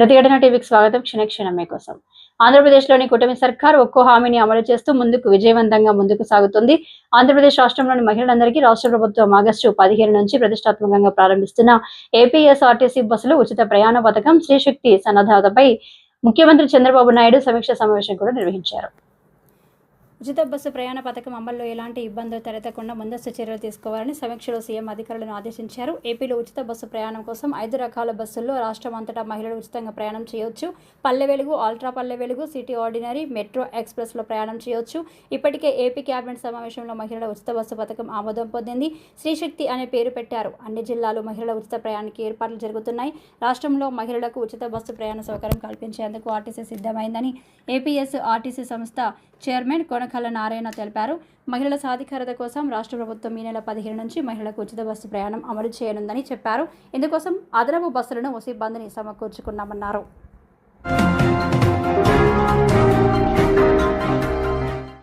ప్రతిఘటన టీవీకి స్వాగతం. క్షణక్షణమే కోసం. ఆంధ్రప్రదేశ్లోని కూటమి సర్కార్ ఒక్కో హామీని అమలు చేస్తూ ముందుకు విజయవంతంగా ముందుకు సాగుతుంది. ఆంధ్రప్రదేశ్ రాష్ట్రంలోని మహిళలందరికీ రాష్ట్ర ప్రభుత్వం ఆగస్టు పదిహేను నుంచి ప్రతిష్టాత్మకంగా ప్రారంభిస్తున్న ఏపీఎస్ఆర్టీసీ బస్సులు ఉచిత ప్రయాణ పథకం శ్రీశక్తి సన్నద్ధతపై ముఖ్యమంత్రి చంద్రబాబు నాయుడు సమీక్ష సమావేశం కూడా నిర్వహించారు. ఉచిత బస్సు ప్రయాణ పథకం అమల్లో ఎలాంటి ఇబ్బందులు తలెత్తకుండా ముందస్తు చర్యలు తీసుకోవాలని సమీక్షలో సీఎం అధికారులను ఆదేశించారు. ఏపీలో ఉచిత బస్సు ప్రయాణం కోసం ఐదు రకాల బస్సుల్లో రాష్ట్రం అంతటా మహిళలు ఉచితంగా ప్రయాణం చేయొచ్చు. Palle Velugu ultra Palle Velugu city ordinary metro ఎక్స్ప్రెస్లో ప్రయాణం చేయొచ్చు. ఇప్పటికే ఏపీ కేబినెట్ సమావేశంలో మహిళల ఉచిత బస్సు పథకం ఆమోదం పొందింది. శ్రీశక్తి అనే పేరు పెట్టారు. అన్ని జిల్లాలు మహిళల ఉచిత ప్రయాణానికి ఏర్పాట్లు జరుగుతున్నాయి. రాష్ట్రంలో మహిళలకు ఉచిత బస్సు ప్రయాణ సౌకర్యం కల్పించేందుకు ఆర్టీసీ సిద్ధమైందని ఏపీఎస్ ఆర్టీసీ సంస్థ చైర్మన్ కళ నారాయణ తెలిపారు. మహిళల సాధికారత కోసం రాష్ట్ర ప్రభుత్వం ఈ నెల పదిహేను నుంచి మహిళలకు ఉచిత బస్సు ప్రయాణం అమలు చేయనుందని చెప్పారు. ఇందుకోసం అదనపు బస్సులను సిబ్బందిని సమకూర్చుకున్నామన్నారు.